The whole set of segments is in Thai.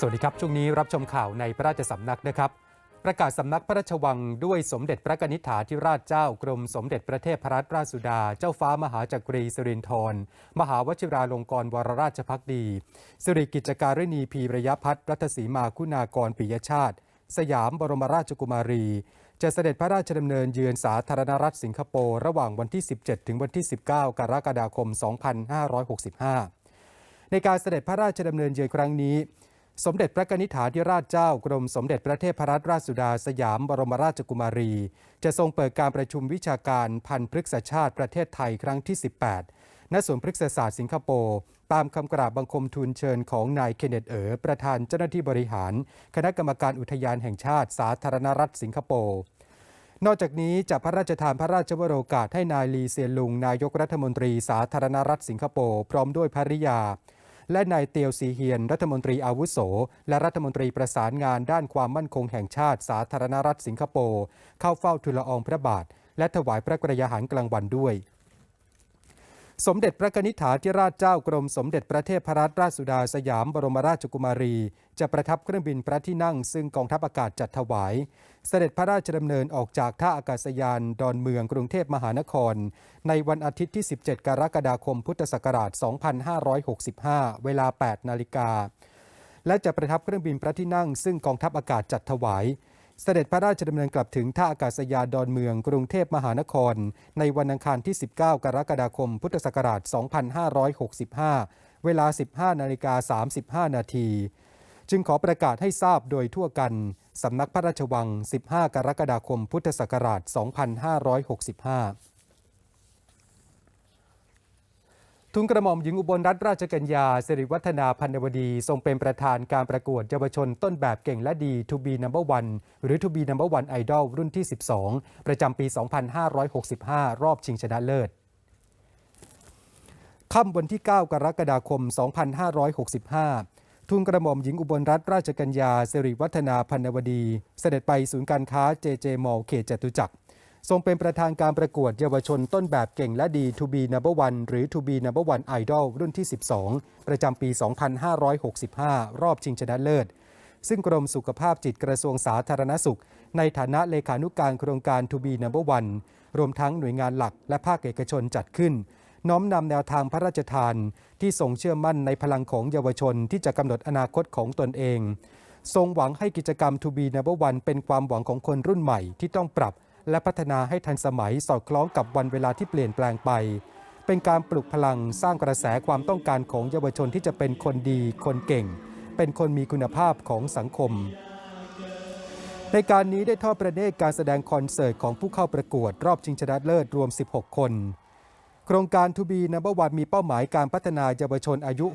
สวัสดีครับ ช่วงนี้รับชมข่าวในพระราชสำนักนะครับ ประกาศสำนักพระราชวังด้วยสมเด็จพระกนิษฐาธิราชเจ้ากรมสมเด็จพระเทพรัตนราชสุดา เจ้าฟ้ามหาจักรีสิรินธรมหาวชิราลงกรณวรราชพักดี สิริกิจการินีพีระยะพัฒน์รัตสีมาคุณากรปิยชาติ สยามบรมราชกุมารี จะเสด็จพระราชดำเนินเยือนสาธารณรัฐสิงคโปร์ระหว่างวันที่ 17 ถึงวันที่ 19 กรกฎาคม 2565 ในการเสด็จพระราชดำเนินเยือนครั้งนี้ สมเด็จพระนิษฐาธิราชเจ้ากรมสมเด็จพระเทพรัตนราชสุดาสยามบรมราชกุมารี จะทรงเปิดการประชุมวิชาการพันธุ์พฤกษชาติประเทศไทยครั้งที่ 18 ณ สวนพฤกษศาสตร์สิงคโปร์ ตามคำกราบบังคมทูลเชิญของนายเคนเนตเอ๋อประธานเจ้าหน้าที่บริหาร คณะกรรมการอุทยานแห่งชาติสาธารณรัฐสิงคโปร์นอกจากนี้จะพระราชทานพระราชวโรกาสให้นายลีเซียนลุง นายกรัฐมนตรีสาธารณรัฐสิงคโปร์พร้อมด้วยภริยา และนายเตียวสีเฮียน รัฐมนตรีอาวุโส และรัฐมนตรีประสานงานด้านความมั่นคงแห่งชาติสาธารณรัฐสิงคโปร์เข้าเฝ้าทูลอองพระบาท และถวายพระกรยาหารกลางวันด้วย สมเด็จพระนิษฐาธิราชเจ้ากรมสมเด็จพระเทพรัตนราชสุดาสยามบรมราชกุมารี จะประทับเครื่องบินพระที่นั่ง ซึ่งกองทัพอากาศจัดถวาย เสด็จพระราชดำเนินออกจากท่าอากาศยานดอนเมืองกรุงเทพมหานคร ในวันอาทิตย์ที่ 17 กรกฎาคมพุทธศักราช 2565 เวลา 8 นาฬิกาและจะประทับเครื่องบินพระที่นั่ง ซึ่งกองทัพอากาศจัดถวาย เสด็จพระราชดำเนินกลับถึงท่าอากาศยานดอนเมืองกรุงเทพมหานคร ในวันอังคารที่ 19 กรกฎาคม พุทธศักราช 2565 เวลา 15 นาฬิกา 35 นาทีจึงขอประกาศให้ทราบโดยทั่วกัน สำนักพระราชวัง 15 กรกฎาคม พุทธศักราช 2565 ทุนกระหม่อมหญิงอุบลรัตนราชกัญญาสิริวัฒนาพันวดีทรงเป็นประธานการประกวดเยาวชนต้นแบบเก่งและดี To be number one หรือ To be number one idol รุ่นที่ 12 ประจำปี 2565 รอบชิงชนะเลิศค่ำวันที่ 9 กรกฎาคม 2565 ทุนกระหม่อมหญิงอุบลรัตนราชกัญญาสิริวัฒนาพันวดี เสด็จไปศูนย์การค้าเจเจมอลเขตจตุจักร ทรงเป็นประธานการประกวดเยาวชนต้นแบบเก่งและดี To be number one หรือ To be number one idol รุ่นที่ 12 ประจำปี 2565 รอบชิงชนะเลิศ ซึ่งกรมสุขภาพจิตกระทรวงสาธารณสุข ในฐานะเลขานุการโครงการ To be number one รวมทั้งหน่วยงานหลักและภาคเอกชนจัดขึ้น น้อมนำแนวทางพระราชทาน ที่ทรงเชื่อมั่นในพลังของเยาวชนที่จะกำหนดอนาคตของตนเอง ทรงหวังให้กิจกรรม To be number one เป็นความหวังของคนรุ่นใหม่ที่ต้องปรับ และพัฒนาให้ทันสมัยสอดคล้องกับวันเวลาที่เปลี่ยนแปลงไป เป็นการปลุกพลังสร้างกระแสความต้องการของเยาวชนที่จะเป็นคนดี คนเก่ง เป็นคนมีคุณภาพของสังคม ในการนี้ได้ทอดประเนตรการแสดงคอนเสิร์ตของผู้เข้าประกวดรอบชิงชนะเลิศรวม 16 คนโครงการ To be Number One มีเป้าหมายการพัฒนาเยาวชนอายุ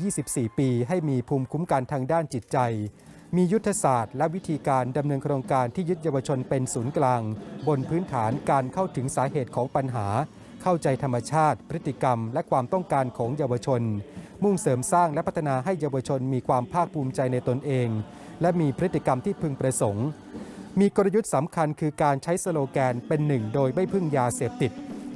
6-24 ปี ให้มีภูมิคุ้มกันทางด้านจิตใจ มียุทธศาสตร์และวิธีการดำเนินโครงการที่ยึดเยาวชนเป็นศูนย์กลาง บนพื้นฐานการเข้าถึงสาเหตุของปัญหา เข้าใจธรรมชาติ พฤติกรรม และความต้องการของเยาวชน มุ่งเสริมสร้างและพัฒนาให้เยาวชนมีความภาคภูมิใจในตนเอง และมีพฤติกรรมที่พึงประสงค์ มีกลยุทธ์สำคัญคือการใช้สโลแกนเป็นหนึ่ง โดยไม่พึ่งยาเสพติด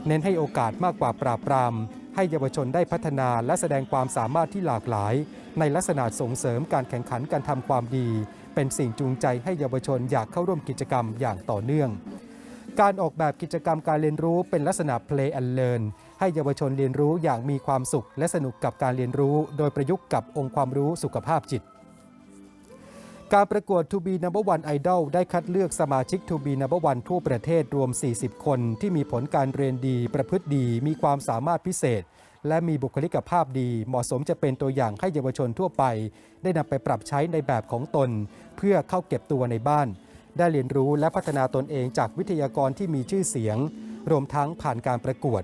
เน้นให้โอกาสมากกว่าปราบปรามให้เยาวชนได้พัฒนาและแสดงความสามารถที่หลากหลาย ในลักษณะส่งเสริมการแข่งขันการทำความดี เป็นสิ่งจูงใจให้เยาวชนอยากเข้าร่วมกิจกรรมอย่างต่อเนื่อง การออกแบบกิจกรรมการเรียนรู้เป็นลักษณะ play and learn ให้เยาวชนเรียนรู้อย่างมีความสุข และสนุกกับการเรียนรู้ โดยประยุกต์กับองค์ความรู้สุขภาพจิตการประกวด To be Number One Idol ได้คัดเลือกสมาชิก To be Number One ทั่วประเทศรวม 40 คน ที่มีผลการเรียนดี ประพฤติดี มีความสามารถพิเศษ และมีบุคลิกภาพดี เหมาะสมจะเป็นตัวอย่างให้เยาวชนทั่วไป ได้นำไปปรับใช้ในแบบของตน เพื่อเข้าเก็บตัวในบ้าน ได้เรียนรู้และพัฒนาตนเองจากวิทยากรที่มีชื่อเสียง รวมทั้งผ่านการประกวด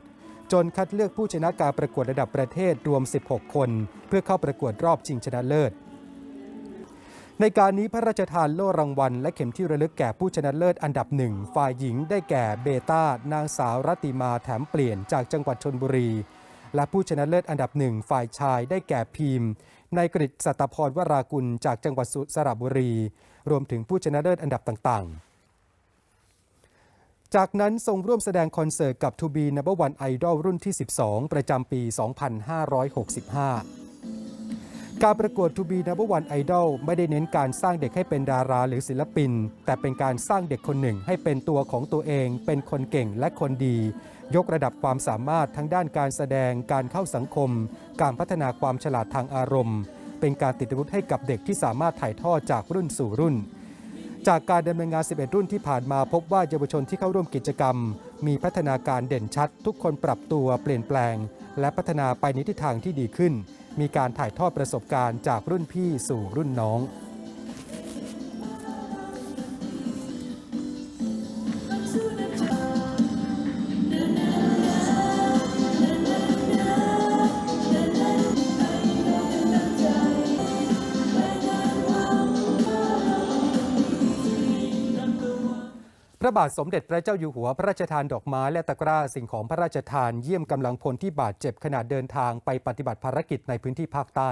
จนคัดเลือกผู้ชนะการประกวดระดับประเทศรวม 16 คน เพื่อเข้าประกวดรอบชิงชนะเลิศในการนี้พระราชทานโล่รางวัล และเข็มที่ระลึกแก่ผู้ชนะเลิศอันดับหนึ่งฝ่ายหญิงได้แก่เบต้านางสาวรัตติมาแถมเปลี่ยนจากจังหวัดชนบุรี และผู้ชนะเลิศอันดับหนึ่งฝ่ายชายได้แก่พีมในกฤษสัตพรวรากุลจากจังหวัดสระบุรี รวมถึงผู้ชนะเลิศอันดับต่างๆ จากนั้นทรงร่วมแสดงคอนเสิร์ตกับ To be Number One Idol รุ่นที่ 12 ประจำปี 2565 การประกวด To be number one idol ไม่ได้เน้นการสร้างเด็กให้เป็นดาราหรือศิลปิน แต่เป็นการสร้างเด็กคนหนึ่งให้เป็นตัวของตัวเอง เป็นคนเก่งและคนดี ยกระดับความสามารถทั้งด้านการแสดง การเข้าสังคม การพัฒนาความฉลาดทางอารมณ์ เป็นการติดอาวุธให้กับเด็กที่สามารถถ่ายทอดจากรุ่นสู่รุ่น จากการดำเนินงาน 11 รุ่นที่ผ่านมาพบว่าเยาวชนที่เข้าร่วมกิจกรรม มีพัฒนาการเด่นชัด ทุกคนปรับตัวเปลี่ยนแปลง และพัฒนาไปในทิศทางที่ดีขึ้น มีการถ่ายทอดประสบการณ์จากรุ่นพี่สู่รุ่นน้อง ระบาทสมเด็จพระเจ้าอยู่หัวพระราชทานดอกไม้และตะกร้าสิ่งของพระราชทานเยี่ยมกำลังพลที่บาดเจ็บขณะเดินทางไปปฏิบัติภารกิจในพื้นที่ภาคใต้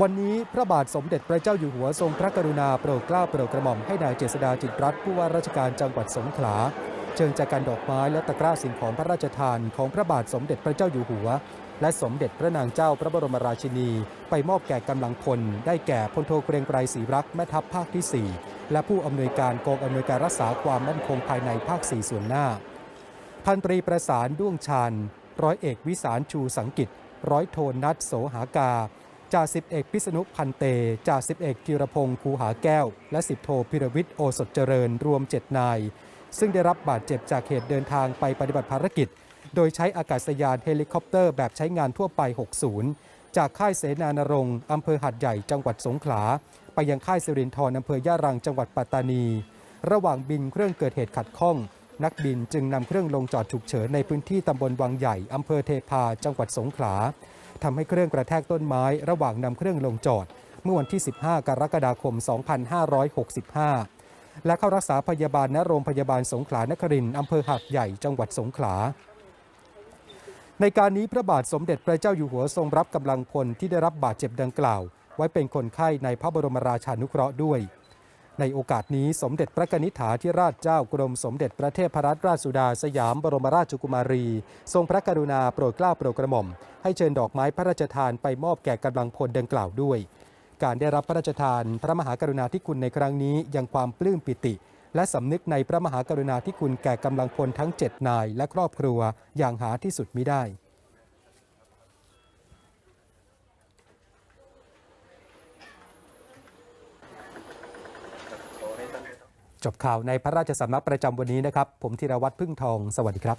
วันนี้พระบาทสมเด็จพระเจ้าอยู่หัวทรงพระกรุณาโปรดเกล้าโปรดกระหม่อมให้นายเจษดาจิตรัตน์ผู้ว่าราชการจังหวัดสงขลาเชิญจากการดอกไม้และตะกร้าสิ่งของพระราชทานของพระบาทสมเด็จพระเจ้าอยู่หัว และสมเด็จพระนางเจ้าพระบรมราชินี ไปมอบแก่กำลังพล ได้แก่พลโทเกรงไกรศรีรักแม่ทัพภาคที่ 4 และผู้อำนวยการกองอำนวยการรักษาความมั่นคงภายในภาค 4 ส่วนหน้า พันตรีประสานด้วงชาญร้อยเอกวิสารชูสังกิจร้อยโทนัทโสหากาจ่าสิบเอกพิษณุพันเตจ่าสิบเอกจิรพงศ์คูหาแก้ว และสิบโทพิรวิทย์โอสถเจริญรวม 7 นาย ซึ่งได้รับบาดเจ็บจากเหตุเดินทางไปปฏิบัติภารกิจ โดยใช้อากาศยานเฮลิคอปเตอร์แบบใช้งานทั่วไป 60 จากค่ายเสนานรงค์อำเภอหัดใหญ่จังหวัดสงขลา ไปยังค่ายสิรินทรอำเภอย่ารังจังหวัดปัตตานี ระหว่างบินเครื่องเกิดเหตุขัดข้อง นักบินจึงนำเครื่องลงจอดฉุกเฉินในพื้นที่ตำบลวังใหญ่อำเภอเทพาจังหวัดสงขลาทำให้เครื่องกระแทกต้นไม้ ระหว่างนำเครื่องลงจอด เมื่อวันที่ 15 กรกฎาคม 2565 และเข้ารักษาพยาบาลณโรงพยาบาลสงขลานครินทร์อำเภอหัดใหญ่จังหวัดสงขลา ในการนี้พระบาทสมเด็จพระเจ้าอยู่หัวทรงรับกำลังพลที่ได้รับบาดเจ็บดังกล่าว ไว้เป็นคนไข้ในพระบรมราชานุเคราะห์ด้วย ในโอกาสนี้สมเด็จพระกนิษฐาธิราชเจ้ากรมสมเด็จพระเทพรัตนราชสุดาสยามบรมราชกุมารี ทรงพระกรุณาโปรดเกล้าโปรดกระหม่อม ให้เชิญดอกไม้พระราชทานไปมอบแก่กำลังพลดังกล่าวด้วย การได้รับพระราชทาน พระมหากรุณาธิคุณในครั้งนี้ยังความปลื้มปิติ และสำนึกในพระมหากรุณาธิคุณแก่กำลังพลทั้ง 7 นาย และครอบครัวอย่างหาที่สุดมิได้จบข่าวในพระราชสำนักประจำวันนี้นะครับ ผมธีรวัตรพึ่งทอง สวัสดีครับ